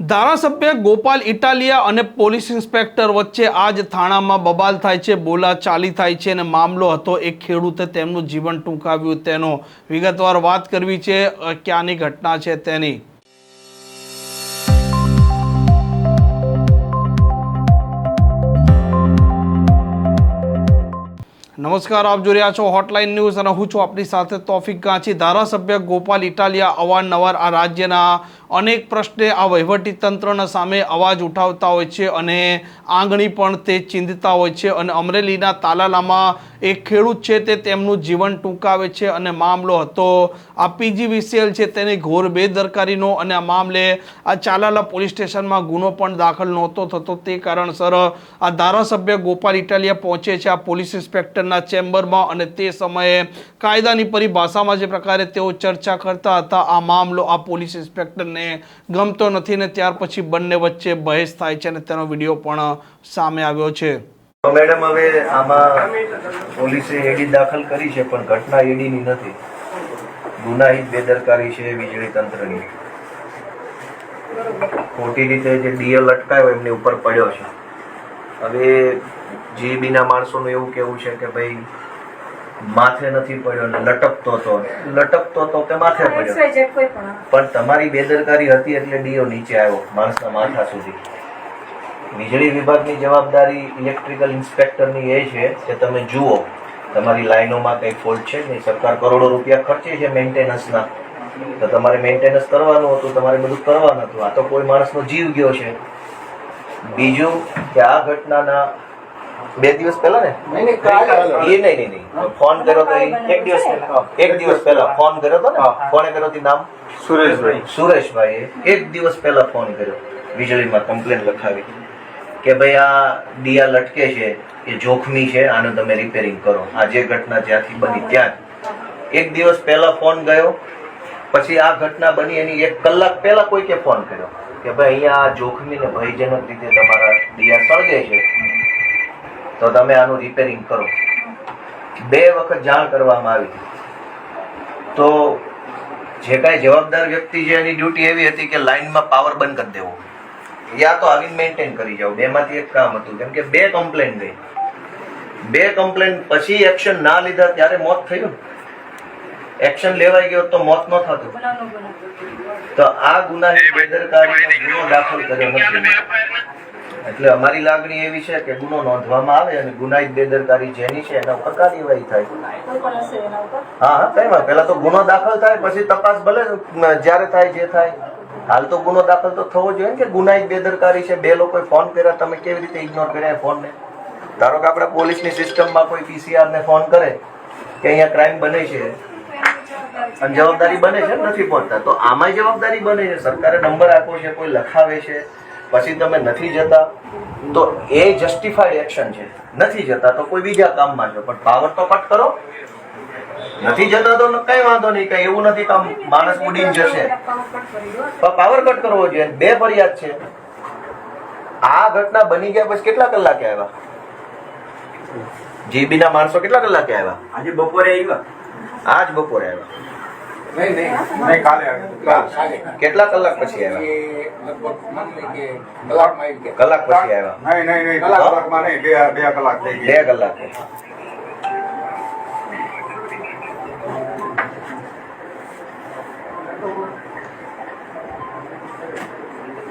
ધારાસભ્ય ગોપાલ ઇટાલિયા અને police inspector વચ્ચે આજ થાણામાં બબાલ થાય છે બોલા ચાલી થાય છે અને મામલો હતો એક ખેડૂતે તેમનું જીવન ટૂંકાવ્યું. તેનો વિગતવાર વાત કરવી છે ક્યાંની ઘટના છે તેની? નમસ્કાર, આપ જોઈ રહ્યા છો હોટલાઇન ન્યૂઝ અને હું છું આપની સાથે તોફિક ગાંચી ધારાસભ્ય ગોપાલ ઇટાલિયા અવારનવાર આ રાજ્યના અનેક પ્રશ્ને આ વહીવટી તંત્રના સામે અવાજ ઉઠાવતા હોય છે અને આંગણી પણ તે ચિંધતા હોય છે અને અમરેલીના તાલાલામાં એક ખેડૂત છે તે તેમનું જીવન ટૂંકાવે છે અને મામલો હતો આ પીજીવીસીએલ છે તેની ઘોર બેદરકારીનો અને આ મામલે આ ચાલાલા પોલીસ સ્ટેશનમાં ગુનો પણ દાખલ નહોતો થતો તે કારણસર આ ધારાસભ્ય ગોપાલ ઇટાલિયા પહોંચે છે આ પોલીસ ઇન્સ્પેક્ટરના ચેમ્બરમાં અને તે સમયે કાયદાની પરિભાષામાં જે પ્રકારે તેઓ ચર્ચા કરતા હતા, આ મામલો આ પોલીસ ઇન્સ્પેક્ટરને ગમતો નથી ને ત્યાર પછી બંને વચ્ચે બહેસ થાય છે અને તેનો વીડિયો પણ સામે આવ્યો છે. મેડમ, હવે આમાં પોલીસે એડી દાખલ કરી છે, પણ ઘટના એડીની નથી. ગુનાહિત બેદરકારી છે વીજળી તંત્રની. ખોટી રીતે જે ડીએલ અટકાયો, એમની ઉપર પડ્યો છે. હવે જીબીના માણસોનું એવું કેવું છે કે ભાઈ માથે નથી પડ્યો ને લટકતો તો. લટકતો તો કે માથે પડ્યો? પણ તમારી બેદરકારી હતી એટલે ડીઓ નીચે આવ્યો માણસના માથા સુધી. વીજળી વિભાગની જવાબદારી ઇલેક્ટ્રિકલ ઇન્સ્પેક્ટરની એ છે કે તમે જુઓ તમારી લાઈનોમાં કંઈ ફોલ્ટ છે નહીં? સરકાર કરોડો રૂપિયા ખર્ચે છે મેન્ટેનન્સના. તો તમારે મેન્ટેનન્સ કરવાનું હતું તમારે બધું કરવાનું હતું. આ તો કોઈ માણસનો જીવ ગયો છે. બીજું કે આ ઘટનાના બે દિવસ પહેલા ને? એ નહીં નહીં નહીં. ફોન કર્યો તો એક દિવસ એક દિવસ પહેલા ફોન કર્યો તો ને? ફોને કર્યો હતી નામ? સુરેશભાઈ. સુરેશભાઈએ એક દિવસ પહેલા ફોન કર્યો. વીજળીમાં કમ્પ્લેન લખાવી. કે ભાઈ આ દિયા લટકે છે એ જોખમી છે આનું તમે રિપેરિંગ કરો. આ જે ઘટના જ્યાંથી બની ત્યાં એક દિવસ પહેલા ફોન ગયો. પછી આ ઘટના બની એની એક કલાક પહેલા કોઈકે ફોન કર્યો. કે ભાઈ અહીંયા જોખમી ને ભયજનક રીતે તમારા દિયા સળગે છે, તો તમે આનું રિપેરિંગ કરો. બે વખત જાણ કરવામાં આવી તો જે કાંઈ જવાબદાર વ્યક્તિ છે એની ડ્યુટી એવી હતી કે લાઇનમાં પાવર બંધ કરી દેવો. યા તો આવીને મેન્ટેન કરી જાવ બેમાંથી એક કામ હતું, કેમ કે બે કમ્પ્લેન ગઈ. બે કમ્પ્લેન પછી એક્શન ના લીધા, ત્યારે મોત થયું એક્શન લેવાઈ ગયો તો મોત ન થતું. તો આ ગુનાની બેદરકારીનો ગુનો દાખલ કર્યો નથી એટલે અમારી લાગણી એવી છે કે ગુનો નોંધવામાં આવે અને ગુનાહિત બેદરકારી જેની છે એના ઉપર કાર્યવાહી થાય. હા હા કઈ વાત પેલા તો ગુનો દાખલ થાય પછી તપાસ ભલે જ્યારે થાય જે થાય. હાલ તો ગુનો દાખલ તો થવો જોઈએ ને કે ગુનાહિત બેદરકારી છે. બે લોકોએ ફોન કર્યા તમે કેવી રીતે ઇગ્નોર કર્યા ફોનને? ધારો કે આપણે પોલીસની સિસ્ટમમાં કોઈ પીસીઆર ને ફોન કરે કે અહીંયા ક્રાઇમ બને છે. અને જવાબદારી બને છે નથી પહોંચતા તો આમાં જવાબદારી બને છે. સરકારે નંબર આપ્યો છે કોઈ લખાવે છે પછી તમે નથી જતા. તો એ જસ્ટિફાઈડ એક્શન છે. નથી જતા તો કોઈ બીજા કામમાં છો. પણ પાવર તો કટ કરો. નથી જતા તો કઈ વાંધો નહીં કઈ એવું નથી કામ માણસ ઉડીને જશે. પાવર કટ કરવો જોઈએ. બે ફરિયાદ છે. આ ઘટના બની ગયા પછી કેટલા કલાકે આવ્યા? જીબી ના માણસો કેટલા કલાકે આવ્યા? આજે બપોરે આવ્યા. આજ બપોરે આવ્યા. નહીં નહીં. નહીં કાલે આવ્યા કેટલા કલાક પછી આવ્યા? કલાક પછી આવ્યા? નહીં નહીં નહીં. કલાકમાં નહીં. બે બે કલાક થઈ બે ગઈ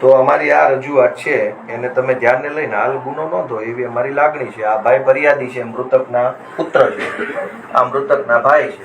તો અમારી આ રજૂઆત છે એને તમે ધ્યાને લઈને હાલ ગુનો નોંધો એવી અમારી લાગણી છે. આ ભાઈ ફરિયાદી છે મૃતકના પુત્ર છે. આ મૃતકના ભાઈ છે.